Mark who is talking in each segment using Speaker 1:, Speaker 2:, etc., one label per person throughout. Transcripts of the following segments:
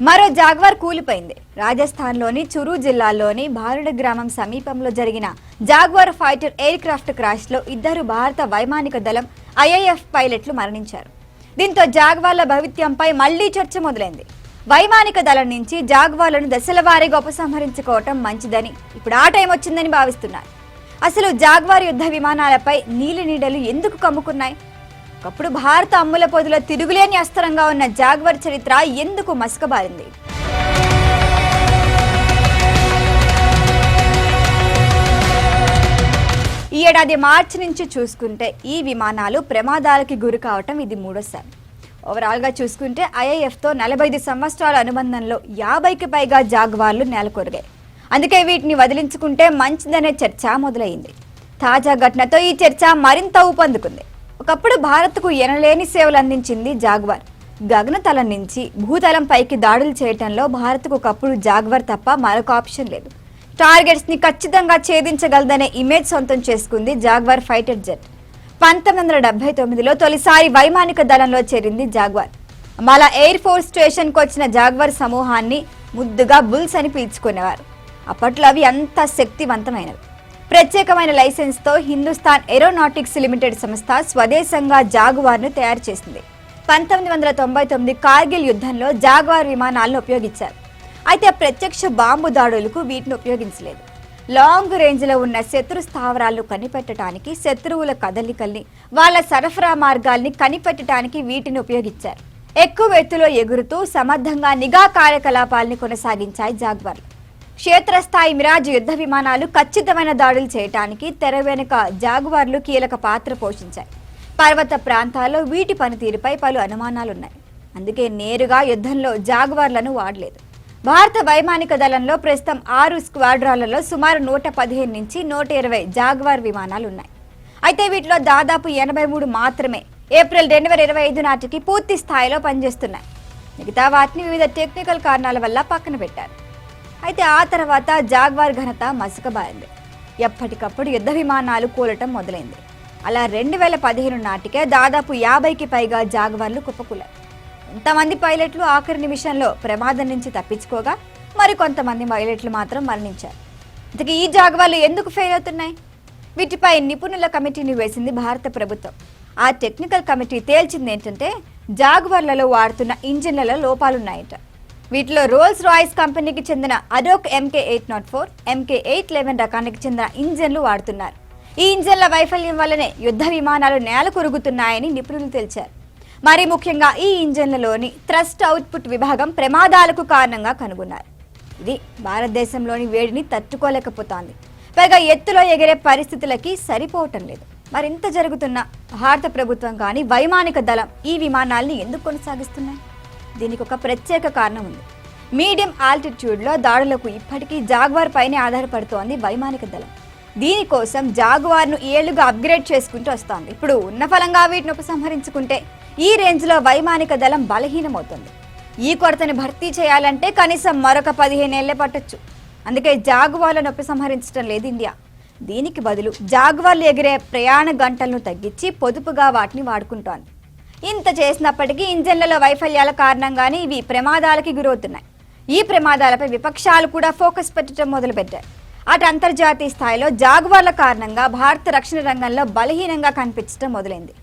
Speaker 1: మరో జాగ్వార్ కూలిపోయింది. రాజస్థాన్లోని చురు జిల్లాలోని భారుడ గ్రామం సమీపంలో జరిగిన జాగ్వార్ ఫైటర్ ఎయిర్ క్రాఫ్ట్ క్రాష్లో ఇద్దరు భారత వైమానిక దళం ఐఏఎఫ్ పైలట్లు మరణించారు. దీంతో జాగ్వార్ల భవిత్యంపై మళ్ళీ చర్చ మొదలైంది. వైమానిక దళం నుంచి జాగ్వార్లను దశల వారీగా ఉపసంహరించుకోవటం మంచిదని ఇప్పుడు ఆ టైం వచ్చిందని భావిస్తున్నారు. అసలు జాగ్వార్ యుద్ధ విమానాలపై నీలి నీడలు ఎందుకు కమ్ముకున్నాయి? ఒకప్పుడు భారత అమ్ముల పొదిలో తిరుగులేని అస్త్రంగా ఉన్న జాగ్వర్ చరిత్ర ఎందుకు మసకబారింది? ఈ ఏడాది మార్చి నుంచి చూసుకుంటే ఈ విమానాలు ప్రమాదాలకి గురి కావటం ఇది మూడోసారి. ఓవరాల్గా చూసుకుంటే ఐఐఎఫ్తో నలభై ఐదు సంవత్సరాల అనుబంధంలో యాభైకి పైగా జాగ్వార్లు నెలకొరిగాయి. అందుకే వీటిని వదిలించుకుంటే మంచిదనే చర్చ మొదలైంది. తాజా ఘటనతో ఈ చర్చ మరింత ఊపందుకుంది. ఒకప్పుడు భారత్కు ఎనలేని సేవలు అందించింది జాగ్వార్ గగనతలం నుంచి భూతలం పైకి దాడులు చేయటంలో భారత్కు ఒకప్పుడు జాగ్వార్ తప్ప మరొక ఆప్షన్ లేదు. టార్గెట్స్ని ఖచ్చితంగా ఛేదించగలదనే ఇమేజ్ సొంతం చేసుకుంది జాగ్వార్ ఫైటర్ జెట్. పంతొమ్మిది వందల డెబ్బై తొమ్మిదిలో తొలిసారి వైమానిక దళంలో చేరింది జాగ్వార్. మళ్ళా ఎయిర్ ఫోర్స్ స్టేషన్కు వచ్చిన జాగ్వార్ సమూహాన్ని ముద్దుగా బుల్స్ అని పిలుచుకునేవారు. అప్పట్లో అవి అంత శక్తివంతమైనవి. ప్రత్యేకమైన లైసెన్స్తో హిందుస్థాన్ ఏరోనాటిక్స్ లిమిటెడ్ సంస్థ స్వదేశంగా జాగువార్ను తయారు చేసింది. పంతొమ్మిది వందల తొంభై తొమ్మిది కార్గిల్ యుద్ధంలో జాగ్వార్ విమానాలను ఉపయోగించారు. అయితే ప్రత్యక్ష బాంబు దాడులకు వీటిని ఉపయోగించలేదు. లాంగ్ రేంజ్లో ఉన్న శత్రు స్థావరాలను కనిపెట్టడానికి శత్రువుల కదలికల్ని వాళ్ళ సరఫరా మార్గాల్ని కనిపెట్టడానికి వీటిని ఉపయోగించారు. ఎక్కువ ఎత్తులో ఎగురుతూ సమర్థంగా నిఘా కార్యకలాపాల్ని కొనసాగించాయి జాగ్వార్లు. క్షేత్రస్థాయి మిరాజ్ యుద్ధ విమానాలు ఖచ్చితమైన దాడులు చేయటానికి తెర వెనుక జాగువార్లు కీలక పాత్ర పోషించాయి. పర్వత ప్రాంతాల్లో వీటి పనితీరుపై పలు అనుమానాలున్నాయి. అందుకే నేరుగా యుద్ధంలో జాగువార్లను వాడలేదు. భారత వైమానిక దళంలో ప్రస్తుతం ఆరు స్క్వాడ్రాలలో సుమారు నూట పదిహేను నుంచి నూట ఇరవై జాగ్వార్ విమానాలు ఉన్నాయి అయితే వీటిలో దాదాపు ఎనభై మూడు మాత్రమే ఏప్రిల్ రెండు వేల ఇరవై ఐదు నాటికి పూర్తి స్థాయిలో పనిచేస్తున్నాయి. మిగతా వాటిని వివిధ టెక్నికల్ కారణాల వల్ల పక్కన పెట్టారు. అయితే ఆ తర్వాత జాగ్వార్ ఘనత మసకబారింది. ఎప్పటికప్పుడు యుద్ధ విమానాలు కూలటం మొదలైంది. అలా రెండు వేల పదిహేను నాటికే దాదాపు యాభైకి పైగా జాగ్వార్లు కుప్పకూలాయి. కొంతమంది పైలట్లు ఆఖరి నిమిషంలో ప్రమాదం నుంచి తప్పించుకోగా మరికొంతమంది పైలట్లు మాత్రం మరణించారు. ఇంతకీ ఈ జాగ్వార్లు ఎందుకు ఫెయిల్ అవుతున్నాయి? వీటిపై నిపుణుల కమిటీని వేసింది భారత ప్రభుత్వం. ఆ టెక్నికల్ కమిటీ తేల్చింది ఏంటంటే జాగ్వర్లలో వాడుతున్న ఇంజిన్లలో లోపాలున్నాయట. వీటిలో రోల్స్ రాయిస్ కంపెనీకి చెందిన Adour MK eight nought four MK eight eleven రకానికి చెందిన ఇంజన్లు వాడుతున్నారు. ఈ ఇంజన్ల వైఫల్యం వల్లనే యుద్ధ విమానాలు నేల కొరుగుతున్నాయని నిపుణులు తెలిచారు. మరి ముఖ్యంగా ఈ ఇంజన్లలోని థ్రస్ట్ అవుట్పుట్ విభాగం ప్రమాదాలకు కారణంగా కనుగొన్నారు. ఇది భారతదేశంలోని వేడిని తట్టుకోలేకపోతోంది. పైగా ఎత్తులో ఎగిరే పరిస్థితులకి సరిపోవటం లేదు. మరింత జరుగుతున్న భారత ప్రభుత్వం కానీ వైమానిక దళం ఈ విమానాల్ని ఎందుకు కొనసాగిస్తున్నాయి? దీనికి ఒక ప్రత్యేక కారణం ఉంది. మీడియం ఆల్టిట్యూడ్లో దాడులకు ఇప్పటికీ జాగ్వార్ పైనే ఆధారపడుతోంది వైమానిక దళం. దీనికోసం జాగ్వార్ను ఏళ్ళుగా అప్గ్రేడ్ చేసుకుంటూ వస్తోంది. ఇప్పుడు ఉన్న ఫలంగా వీటిని ఉపసంహరించుకుంటే ఈ రేంజ్లో వైమానిక దళం బలహీనమవుతుంది. ఈ కొరతని భర్తీ చేయాలంటే కనీసం మరొక పదిహేనేళ్ళే పట్టొచ్చు. అందుకే జాగువార్లను ఉపసంహరించడం లేదు ఇండియా. దీనికి బదులు జాగువార్లు ఎగిరే ప్రయాణ గంటలను తగ్గించి పొదుపుగా వాటిని వాడుకుంటోంది. ఇంత చేసినప్పటికీ ఇంజన్లలో వైఫల్యాల కారణంగానే ఇవి ప్రమాదాలకి గురవుతున్నాయి. ఈ ప్రమాదాలపై విపక్షాలు కూడా ఫోకస్ పెట్టడం మొదలుపెట్టాయి. అటు అంతర్జాతీయ స్థాయిలో జాగువార్ల కారణంగా భారత రక్షణ రంగంలో బలహీనంగా కనిపించడం మొదలైంది.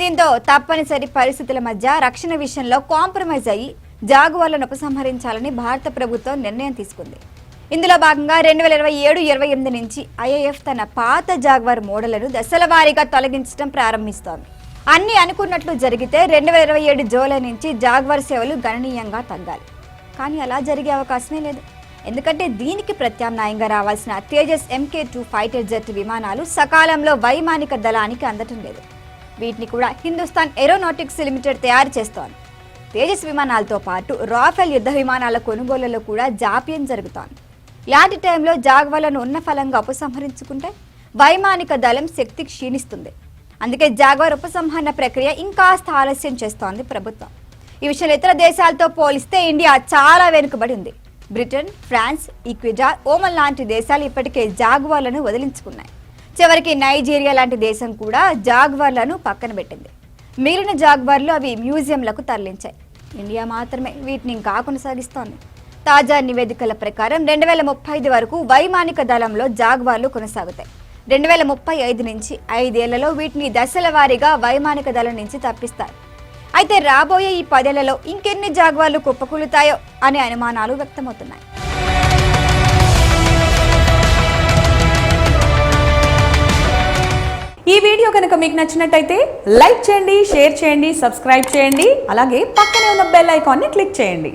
Speaker 1: దీంతో తప్పనిసరి పరిస్థితుల మధ్య రక్షణ విషయంలో కాంప్రమైజ్ అయ్యి జాగువార్లను ఉపసంహరించాలని భారత ప్రభుత్వం నిర్ణయం తీసుకుంది. ఇందులో భాగంగా రెండు వేల ఇరవై ఏడు ఇరవై ఎనిమిది నుంచి ఐఏఎఫ్ తన పాత జాగ్వార్ మోడళ్ళను దశల వారీగా తొలగించడం ప్రారంభిస్తోంది. అన్ని అనుకున్నట్లు జరిగితే రెండు వేల ఇరవై ఏడు జూలై నుంచి జాగ్వార్ సేవలు గణనీయంగా తగ్గాలి. కానీ అలా జరిగే అవకాశమే లేదు. ఎందుకంటే దీనికి ప్రత్యామ్నాయంగా రావాల్సిన Tejas MK two fighter jet విమానాలు సకాలంలో వైమానిక దళానికి అందటం లేదు. వీటిని కూడా హిందుస్థాన్ ఏరోనాటిక్స్ లిమిటెడ్ తయారు చేస్తోంది. తేజస్ విమానాలతో పాటు రాఫెల్ యుద్ధ విమానాల కొనుగోలులో కూడా జాప్యం జరుగుతోంది. ఇలాంటి టైంలో జాగ్వాలను ఉన్న ఫలంగా ఉపసంహరించుకుంటే వైమానిక దళం శక్తి క్షీణిస్తుంది. అందుకే జాగ్వార్ ఉపసంహరణ ప్రక్రియ ఇంకాస్త ఆలస్యం చేస్తోంది ప్రభుత్వం. ఈ విషయంలో ఇతర దేశాలతో పోలిస్తే ఇండియా చాలా వెనుకబడి ఉంది. బ్రిటన్ ఫ్రాన్స్ ఈక్విడార్ ఓమన్ లాంటి దేశాలు ఇప్పటికే జాగ్వార్లను వదిలించుకున్నాయి. చివరికి నైజీరియా లాంటి దేశం కూడా జాగ్వార్లను పక్కన పెట్టింది. మిగిలిన జాగ్వార్లు అవి మ్యూజియంలకు తరలించాయి. ఇండియా మాత్రమే వీటిని ఇంకా కొనసాగిస్తోంది. తాజా నివేదికల ప్రకారం రెండు వేల ముప్పై ఐదు వరకు వైమానిక దళంలో జాగ్వార్లు కొనసాగుతాయి. రెండు వేల ముప్పై ఐదు నుంచి ఐదేళ్ళలో వీటిని దశల వారీగా వైమానిక దళం నుంచి తప్పిస్తారు. అయితే రాబోయే ఈ పదేళ్ళలో ఇంకెన్ని జాగ్వార్లు కుప్పకూలుతాయో అనే అనుమానాలు వ్యక్తమవుతున్నాయి.
Speaker 2: ఈ వీడియో కనుక మీకు నచ్చినట్టయితే లైక్ చేయండి షేర్ చేయండి సబ్స్క్రైబ్ చేయండి అలాగే పక్కనే ఉన్న బెల్ ఐకాన్ని క్లిక్ చేయండి.